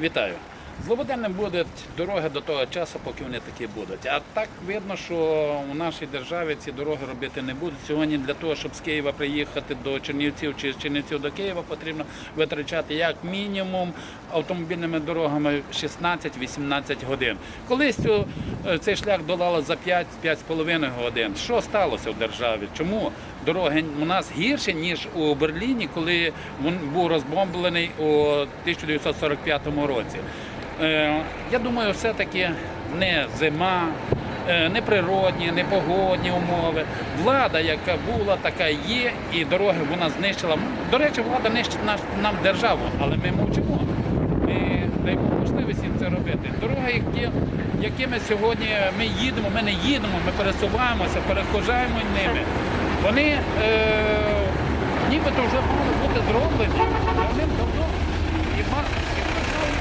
Вітаю. Злободенним будуть дороги до того часу, поки вони такі будуть. А так видно, що у нашій державі ці дороги робити не будуть. Сьогодні для того, щоб з Києва приїхати до Чернівців чи з Чернівців до Києва, потрібно витрачати як мінімум автомобільними дорогами 16-18 годин. Колись е, цей шлях долало за 5-5,5 годин. Що сталося в державі? Чому дороги у нас гірші, ніж у Берліні, коли він був розбомблений у 1945 році? Е, Я думаю, все-таки не зима, е, не природні, не погодні умови. Влада, яка була, така є, і дороги вона знищила. До речі, влада нищить нам державу, але ми мовчимо. Ми даємо можливість їм це робити. Дороги, які, якими сьогодні ми їдемо, ми не їдемо, ми пересуваємося, перехожаємо ними. Вони е, нібито вже мали бути зроблені давним-давно. І їх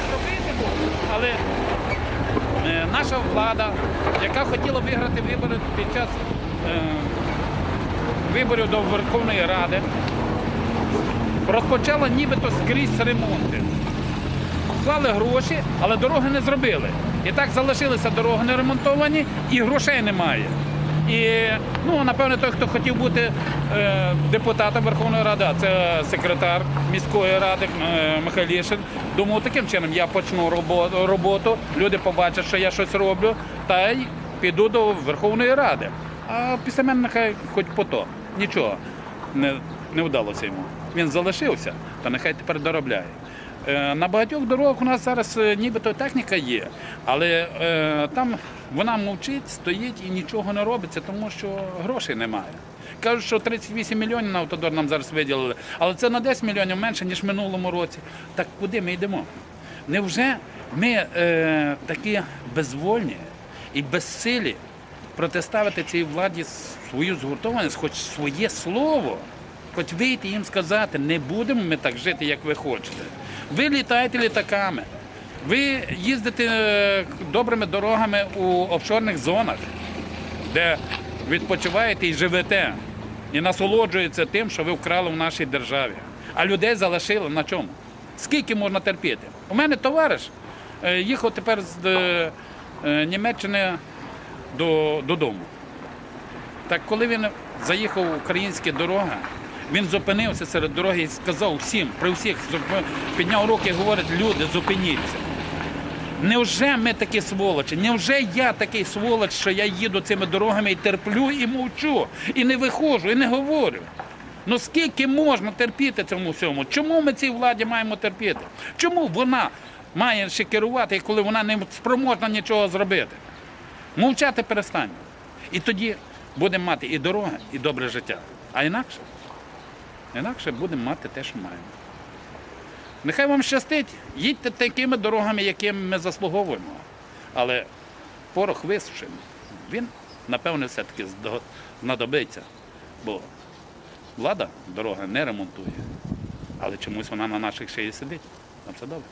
зробити. Але е, наша влада, яка хотіла виграти вибори під час е, виборів до Верховної Ради, розпочала нібито скрізь ремонти. Вклали гроші, але дороги не зробили. І так залишилися дороги не ремонтовані і грошей немає. І ну, напевне, той, хто хотів бути е, депутатом Верховної Ради, а це секретар міської ради е, Михайлішин, думав, таким чином я почну робо- роботу, люди побачать, що я щось роблю, та й піду до Верховної Ради. А після мене нехай хоч по то. Нічого не, не вдалося йому. Він залишився, та нехай тепер доробляє. Е, На багатьох дорогах у нас зараз е, нібито техніка є, але е, там вона мовчить, стоїть і нічого не робиться, тому що грошей немає. Кажуть, що 38 мільйонів на автодор нам зараз виділили, але це на 10 мільйонів менше, ніж в минулому році. Так куди ми йдемо? Невже ми е, такі безвольні і безсилі протиставити цій владі свою згуртованість, хоч своє слово? Хоч вийти їм сказати, не будемо ми так жити, як ви хочете. Ви літаєте літаками, ви їздите е, добрими дорогами у офшорних зонах, де відпочиваєте і живете, і насолоджуєтеся тим, що ви вкрали в нашій державі. А людей залишили на чому? Скільки можна терпіти? У мене товариш е, їхав тепер з е, Німеччини додому. Так коли він заїхав в українські дороги, він зупинився серед дороги і сказав всім, при всіх, підняв руки і говорить, люди, зупиніться. Невже ми такі сволочі? Невже я такий сволоч, що я їду цими дорогами і терплю, і мовчу, і не виходжу, і не говорю? Ну скільки можна терпіти цьому всьому? Чому ми цій владі маємо терпіти? Чому вона має ще керувати, коли вона не спроможна нічого зробити? Мовчати перестань. І тоді будемо мати і дороги, і добре життя. А інакше, інакше будемо мати те, що маємо. Нехай вам щастить, їдьте такими дорогами, якими ми заслуговуємо. Але порох висушений. Він, напевне, все-таки знадобиться. Бо влада дороги не ремонтує. Але чомусь вона на наших шиї сидить. Там все добре.